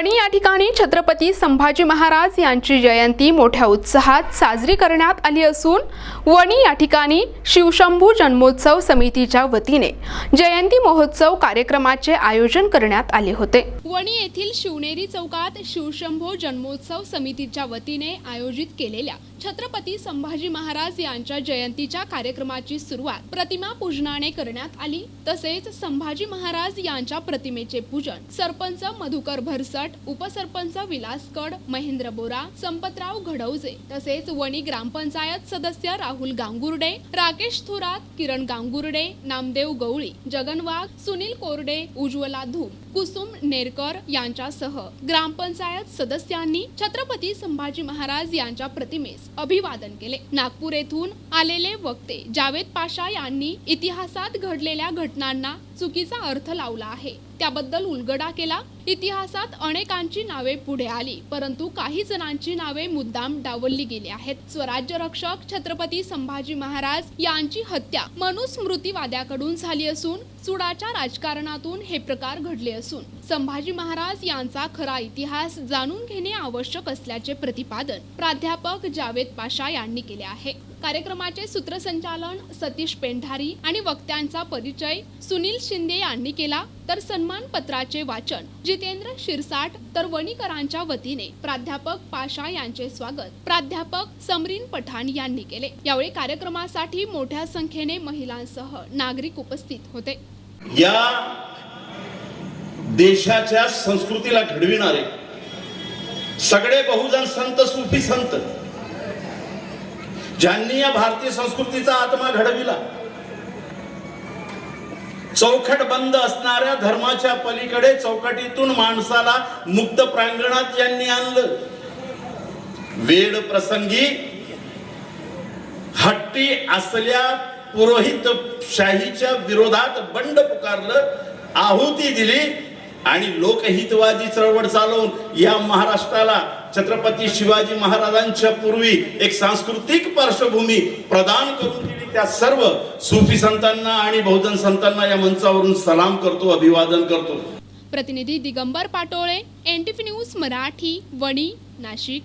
वणी या ठिकाणी छत्रपती संभाजी महाराज यांची जयंती मोठ्या उत्साहात साजरी करण्यात आली असून वणी या ठिकाणी शिवशंभू जन्मोत्सव समितीच्या वतीने जयंती महोत्सव कार्यक्रमाचे आयोजन करण्यात आले होते. वणी येथील शिवनेरी चौकात शिवशंभो जन्मोत्सव समितीच्या वतीने आयोजित केलेल्या छत्रपती संभाजी महाराज यांच्या जयंतीच्या कार्यक्रमाची सुरुवात प्रतिमा पूजनाने करण्यात आली. तसेच संभाजी महाराज यांच्या प्रतिमेचे पूजन सरपंच मधुकर भरसट उपसरपंच विलास कड महेंद्र बोरा संपतराव घडवजे तसेच वणी ग्रामपंचायत सदस्य राहुल गांगुर्डे राकेश थोरात किरण गांगुर्डे नामदेव गवळी जगन वाघ सुनील कोरडे उज्ज्वला धूम कुसुम नेरकर यांच्यासह ग्रामपंचायत सदस्यांनी छत्रपती संभाजी महाराज यांच्या प्रतिमेस अभिवादन केले. नागपूर येथून आलेले वक्ते जावेद पाशा यांनी इतिहासात घडलेल्या घटनांना चुकीचा अर्थ लावला आहे. त्याबद्दल उलगडा केला. इतिहासात अनेकांची नावे पुढे आली परंतु काही जणांची नावे मुद्दाम डावलली गेली आहेत. स्वराज्य रक्षक छत्रपती संभाजी महाराज यांची हत्या मनुस्मृतीवाद्याकडून झाली असून चुडाच्या राजकारणातून हे प्रकार घडले असून संभाजी महाराज यांचा खरा इतिहास जाणून घेणे आवश्यक असल्याचे प्रतिपादन प्राध्यापक जावेद पाशा यांनी केले आहे. कार्यक्रमाचे सूत्रसंचालन सतीश पेंढारी आणि वक्त्यांचा परिचय सुनील शिंदे यांनी केला तर सन्मान पत्राचे वाचन. जितेंद्र शिरसाट तर वणीकरांच्या वतीने प्राध्यापक पाशा यांचे स्वागत. प्राध्यापक समरीन पठाण यांनी केले. यावेळी कार्यक्रमासाठी मोठ्या संख्येने महिलांसह नागरिक उपस्थित होते. या देशाच्या संस्कृतीला घडविणारे सगळे बहुजन संत सुफी संत ज्यांनी या भारतीय संस्कृतीचा आत्मा घडविला चौखट बंद असणाऱ्या धर्माच्या पलीकडे चौकटीतून माणसाला मुक्त प्रांगणात ज्यांनी आणलं. वेळ प्रसंगी हट्टी असल्या पुरोहित शाहीच्या विरोधात बंड पुकारलं आहुती दिली आणि लोकहितवादी चळवळ चालवून या महाराष्ट्राला छत्रपती शिवाजी महाराजांच्या पूर्वी एक सांस्कृतिक पार्श्वभूमी प्रदान करून दिली. त्या सर्व सुफी संतांना आणि बहुजन संतांना या मंचावरून सलाम करतो अभिवादन करतो. प्रतिनिधी दिगंबर पाटोळे एनटीपी न्यूज मराठी वणी नाशिक.